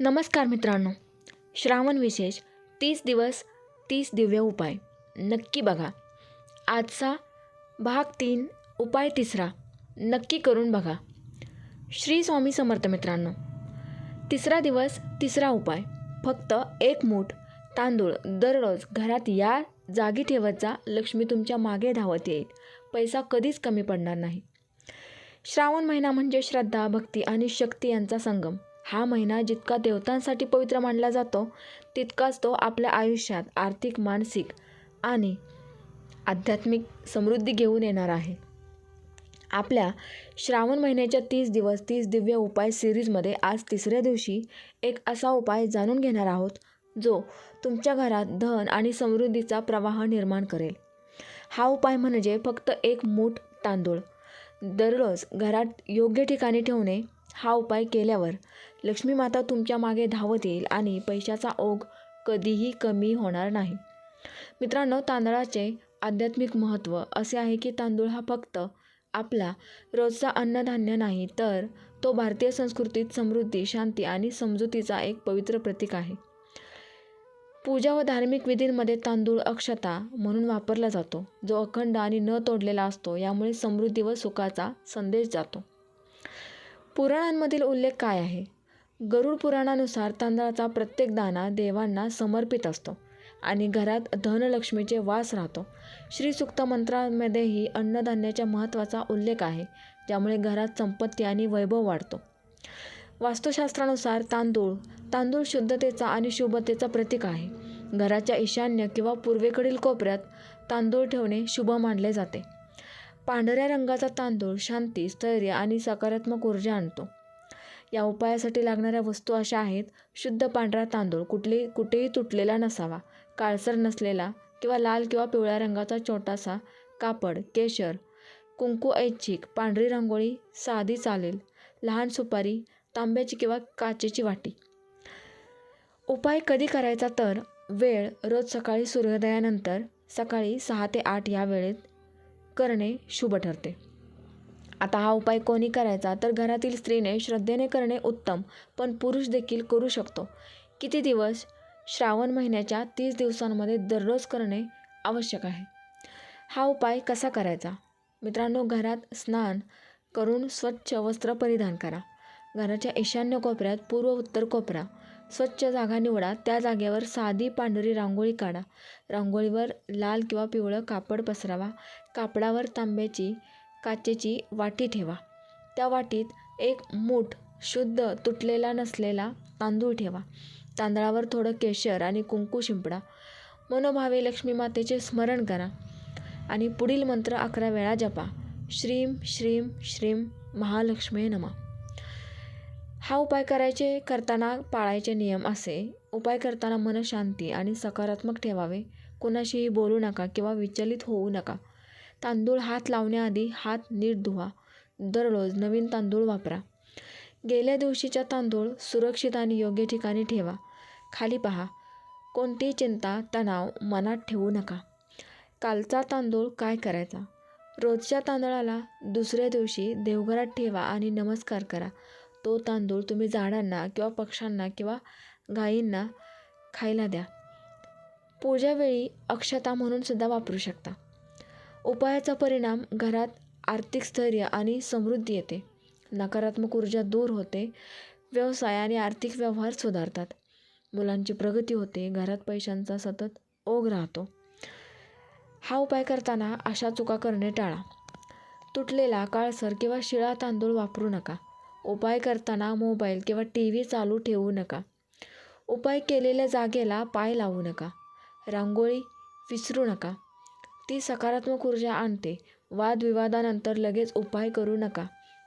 नमस्कार मित्रांनो. श्रावण विशेष तीस दिवस तीस दिव्य उपाय. नक्की बघा. आजचा भाग तीन उपाय तिसरा. नक्की करून बघा. श्री स्वामी समर्थ मित्रांनो तिसरा दिवस तिसरा उपाय. फक्त एक मूठ तांदूळ दररोज घरात या जागी ठेवत जा. लक्ष्मी तुमच्या मागे धावत येईल. पैसा कधीच कमी पडणार नाही. श्रावण महिना म्हणजे श्रद्धा भक्ती आणि शक्ती यांचा संगम. हा महिना जितका देवतांसाठी पवित्र मानला जातो तितकाच तो आपल्या आयुष्यात आर्थिक मानसिक आणि आध्यात्मिक समृद्धी घेऊन येणार आहे. आपल्या श्रावण महिन्याच्या तीस दिवस तीस दिव्य उपाय सिरीजमध्ये आज तिसऱ्या दिवशी एक असा उपाय जाणून घेणार आहोत जो तुमच्या घरात धन आणि समृद्धीचा प्रवाह निर्माण करेल. हा उपाय म्हणजे फक्त एक मूठ तांदूळ. दररोज घरात योग्य ठिकाणी ठेवणे हा उपाय केल्यावर लक्ष्मी माता तुमच्या मागे धावत येईल आणि पैशाचा ओघ कधीही कमी होणार नाही. मित्रांनो तांदळाचे आध्यात्मिक महत्त्व असे आहे की तांदूळ हा फक्त आपला रोजचा अन्नधान्य नाही तर तो भारतीय संस्कृतीत समृद्धी शांती आणि समजुतीचा एक पवित्र प्रतीक आहे. पूजा व धार्मिक विधींमध्ये तांदूळ अक्षता म्हणून वापरला जातो जो अखंड आणि न तोडलेला असतो यामुळे समृद्धी व सुखाचा संदेश जातो. पुराणांमधील उल्लेख काय आहे? गरुड पुराणानुसार तांदळाचा प्रत्येक दाना देवांना समर्पित असतो आणि घरात धनलक्ष्मीचे वास राहतो. श्रीसुक्त मंत्रांमध्येही अन्नधान्याच्या महत्त्वाचा उल्लेख आहे ज्यामुळे घरात संपत्ती आणि वैभव वाढतो. वास्तुशास्त्रानुसार तांदूळ तांदूळ शुद्धतेचा आणि शुभतेचा प्रतीक आहे. घराच्या ईशान्य किंवा पूर्वेकडील कोपऱ्यात तांदूळ ठेवणे शुभ मानले जाते. पांढऱ्या रंगाचा तांदूळ शांती स्थैर्य आणि सकारात्मक ऊर्जा आणतो. या उपायासाठी लागणाऱ्या वस्तू अशा आहेत. शुद्ध पांढरा तांदूळ कुठली कुठेही तुटलेला नसावा. काळसर नसलेला किंवा लाल किंवा पिवळ्या रंगाचा छोटासा कापड केशर कुंकू ऐच्छिक पांढरी रांगोळी साधी चालेल लहान सुपारी तांब्याची किंवा काचेची वाटी. उपाय कधी करायचा तर वेळ रोज सकाळी सूर्योदयानंतर सकाळी सहा ते आठ या वेळेत करणे शुभ ठरते. आता हा उपाय कोणी करायचा तर घरातील स्त्रीने श्रद्धेने करणे उत्तम पण पुरुष देखील करू शकतो. किती दिवस? श्रावण महिन्याच्या तीस दिवसांमध्ये दररोज करणे आवश्यक आहे. हा उपाय कसा करायचा? मित्रांनो घरात स्नान करून स्वच्छ वस्त्र परिधान करा. घराच्या ईशान्य कोपऱ्यात पूर्व उत्तर कोपरा. स्वच्छ जागा निवडा. त्या जागेवर साधी पांढरी रांगोळी काढा. रांगोळीवर लाल किंवा पिवळं कापड पसरावा. कापडावर तांब्याची काचेची वाटी ठेवा. त्या वाटीत एक मूठ शुद्ध तुटलेला नसलेला तांदूळ ठेवा. तांदळावर थोडं केशर आणि कुंकू शिंपडा. मनोभावे लक्ष्मी मातेचे स्मरण करा आणि पुढील मंत्र अकरा वेळा जपा. श्रीम श्रीम श्रीम महालक्ष्मी नमा. हा उपाय करायचे करताना पाळायचे नियम असे. उपाय करताना मन शांती आणि सकारात्मक ठेवावे. कुणाशीही बोलू नका किंवा विचलित होऊ नका. तांदूळ हात लावण्याआधी हात नीट धुवा. दररोज नवीन तांदूळ वापरा. गेल्या दिवशीच्या तांदूळ सुरक्षित आणि योग्य ठिकाणी ठेवा. खाली पहा. कोणतीही चिंता तणाव मनात ठेवू नका. कालचा तांदूळ काय करायचा? रोजच्या तांदळाला दुसऱ्या दिवशी देवघरात ठेवा आणि नमस्कार करा. तो तांदूळ तुम्ही झाडांना किंवा पक्ष्यांना किंवा गायींना खायला द्या. पूजावेळी अक्षता म्हणून सुद्धा वापरू शकता. उपायाचा परिणाम घरात आर्थिक स्थैर्य आणि समृद्धी येते. नकारात्मक ऊर्जा दूर होते. व्यवसाय आणि आर्थिक व्यवहार सुधारतात. मुलांची प्रगती होते. घरात पैशांचा सतत ओघ राहतो. हा उपाय करताना अशा चुका करणे टाळा. तुटलेला काळसर किंवा शिळा तांदूळ वापरू नका. उपाय करताना मोबाईल किंवा टी व्ही चालू ठेवू नका. उपाय केलेल्या जागेला पाय लावू नका. रांगोळी विसरू नका. ती सकारात्मक ऊर्जा आणते. वादविवादानंतर लगेच उपाय करू नका.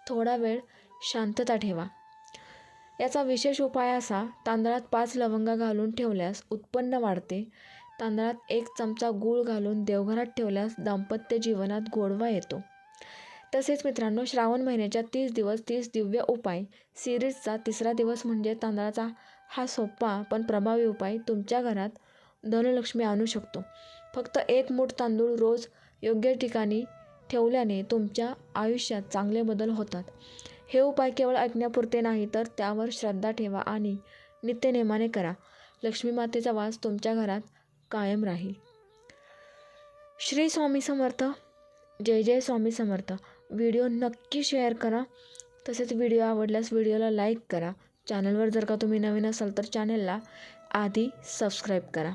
थोडा वेळ शांतता ठेवा. याचा विशेष उपाय असा तांदळात पाच लवंगा घालून ठेवल्यास उत्पन्न वाढते. तांदळात एक चमचा गूळ घालून देवघरात ठेवल्यास दाम्पत्य जीवनात गोडवा येतो. तसेच मित्रांनो श्रावण महिन्याच्या तीस दिवस तीस दिव्य उपाय. सिरीजचा तिसरा दिवस म्हणजे तांदळाचा हा सोपा पण प्रभावी उपाय तुमच्या घरात धनलक्ष्मी आणू शकतो. फक्त एक मूठ तांदूळ रोज योग्य ठिकाणी ठेवल्याने तुमच्या आयुष्यात चांगले बदल होतात. हे उपाय केवळ ऐकण्यापुरते नाही तर त्यावर श्रद्धा ठेवा आणि नित्यनेमाने करा. लक्ष्मी मातेचा वास तुमच्या घरात कायम राहील. श्री स्वामी समर्थ. जय जय स्वामी समर्थ. व्हिडिओ नक्की शेअर करा. तसेच व्हिडिओ आवडल्यास व्हिडिओला लाईक करा. चॅनलवर जर का तुम्ही नवीन असाल तर चॅनलला आधी सबस्क्राईब करा.